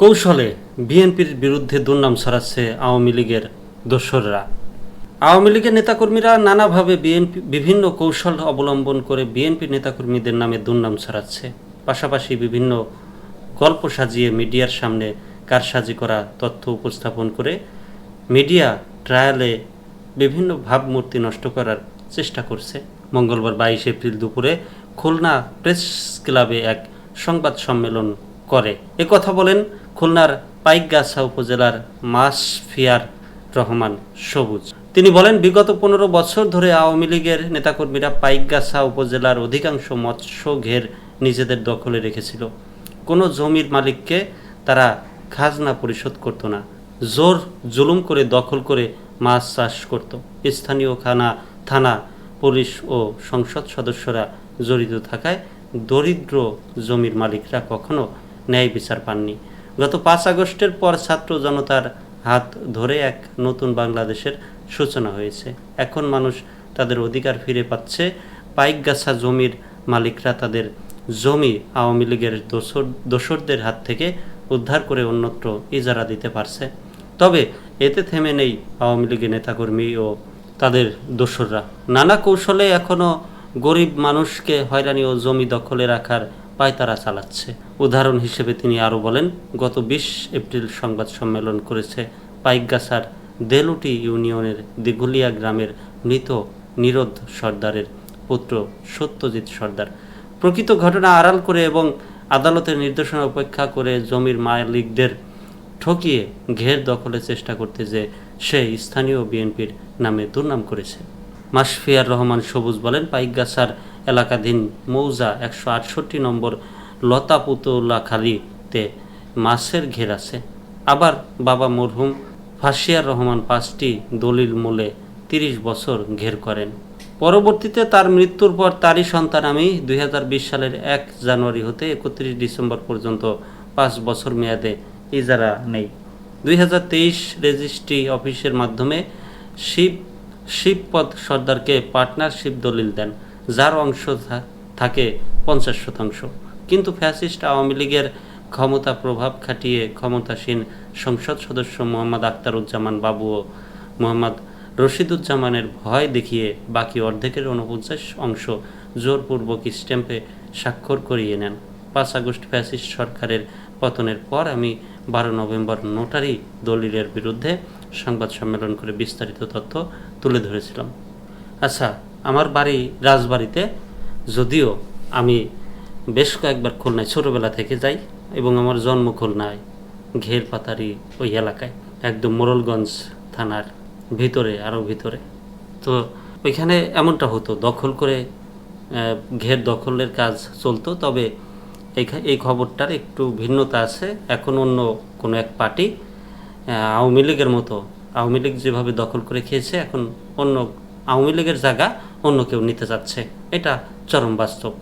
কৌশলে বিএনপির বিরুদ্ধে দুর্নাম ছড়াচ্ছে আওয়ামী লীগের দোসররা। আওয়ামী লীগের নেতাকর্মীরা নানাভাবে বিএনপি, বিভিন্ন কৌশল অবলম্বন করে বিএনপি নেতাকর্মীদের নামে দুর্নাম ছড়াচ্ছে। পাশাপাশি বিভিন্ন গল্প সাজিয়ে মিডিয়ার সামনে কারসাজি করা তথ্য উপস্থাপন করে মিডিয়া ট্রায়ালে বিভিন্ন ভাবমূর্তি নষ্ট করার চেষ্টা করছে। মঙ্গলবার বাইশ এপ্রিল দুপুরে খুলনা প্রেস ক্লাবে এক সংবাদ সম্মেলন করে। কথা বলেন খুলনার পাইকগাছা উপজেলার মাসফিয়ার রহমান সবুজ। তিনি বলেন, বিগত পনেরো বছর ধরে আওয়ামী লীগের নেতাকর্মীরা পাইকগাছা উপজেলার অধিকাংশ মৎস্য ঘের নিজেদের দখলে রেখেছিল। কোনো জমির মালিককে তারা খাজনা পরিশোধ করতো না। জোর জুলুম করে দখল করে মাছ চাষ করত। স্থানীয় খানা, থানা, পুলিশ ও সংসদ সদস্যরা জড়িত থাকায় দরিদ্র জমির মালিকরা কখনো ন্যায় বিচার পাননি। গত পাঁচ আগস্টের পর ছাত্র জনতার হাত ধরে এক নতুন বাংলাদেশের সূচনা হয়েছে। এখন মানুষ তাদের অধিকার ফিরে পাচ্ছে। পাইকগাছা জমির মালিকরা তাদের জমি আওয়ামী লীগের দোসর, দোসরদের হাত থেকে উদ্ধার করে অন্যত্র ইজারা দিতে পারছে। তবে এতে থেমে নেই আওয়ামী লীগের নেতাকর্মী ও তাদের দোসররা। নানা কৌশলে এখনও গরিব মানুষকে হয়রানি ও জমি দখলে রাখার পায়তারা চালাচ্ছে। উদাহরণ হিসেবে তিনি আরও বলেন, গত বিশ এপ্রিল সংবাদ সম্মেলন করেছে পাইকগাছার দেলুটি ইউনিয়নের দিঘুলিয়া গ্রামের মৃত নিরোধ সর্দারের পুত্র সত্যজিৎ সর্দার। প্রকৃত ঘটনা আড়াল করে এবং আদালতের নির্দেশনা উপেক্ষা করে জমির মালিকদের ঠকিয়ে ঘের দখলের চেষ্টা করতে যে সে স্থানীয় বিএনপির নামে দুর্নাম করেছে। মাসফিয়ার রহমান সবুজ বলেন, পাইকগাছার এলাকাধীন মৌজা একশো আটষট্টি নম্বর লতাপুতলাখালীতে মাছের ঘের আছে। আবার বাবা মরহুম ফাসিয়ার রহমান পাঁচটি দলিল মূলে তিরিশ বছর ঘের করেন। পরবর্তীতে তার মৃত্যুর পর তারই সন্তান আমি দুই হাজার বিশ সালের এক জানুয়ারি হতে একত্রিশ ডিসেম্বর পর্যন্ত পাঁচ বছর মেয়াদে ইজারা নেই। দুই হাজার তেইশ রেজিস্ট্রি অফিসের মাধ্যমে শিব, শিবপদ সর্দারকে পার্টনারশিপ দলিল দেন। যার অংশ থাকে পঞ্চাশ শতাংশ। কিন্তু ফ্যাসিস্ট আওয়ামী লীগের ক্ষমতা প্রভাব খাটিয়ে ক্ষমতাসীন সংসদ সদস্য মোহাম্মদ আখতারুজ্জামান বাবু ও মোহাম্মদ রশিদুজ্জামানের ভয় দেখিয়ে বাকি অর্ধেকের উনপঞ্চাশ অংশ জোরপূর্বক স্ট্যাম্পে স্বাক্ষর করিয়ে নেন। পাঁচ আগস্ট ফ্যাসিস্ট সরকারের পতনের পর আমি বারো নভেম্বর নোটারি দলিলের বিরুদ্ধে সংবাদ সম্মেলন করে বিস্তারিত তথ্য তুলে ধরেছিলাম। আচ্ছা আমার বাড়ি, রাজবাড়িতে। যদিও আমি বেশ কয়েকবার খুলনায়, ছোটোবেলা থেকে যাই এবং আমার জন্ম খুলনায় ঘের পাতারি ওই এলাকায়, একদম মোরলগঞ্জ থানার ভিতরে আরও ভিতরে। তো ওইখানে এমনটা হতো, দখল করে ঘের দখলের কাজ চলতো, তবে এই এই খবরটার একটু ভিন্নতা আছে। এখন অন্য কোনো এক পার্টি আওয়ামী লীগের মতো, আওয়ামী লীগ যেভাবে দখল করে খেয়েছে, এখন অন্য আওয়ামী লীগের জায়গা অন্য কেউ নিতে যাচ্ছে। এটা চরম বাস্তব।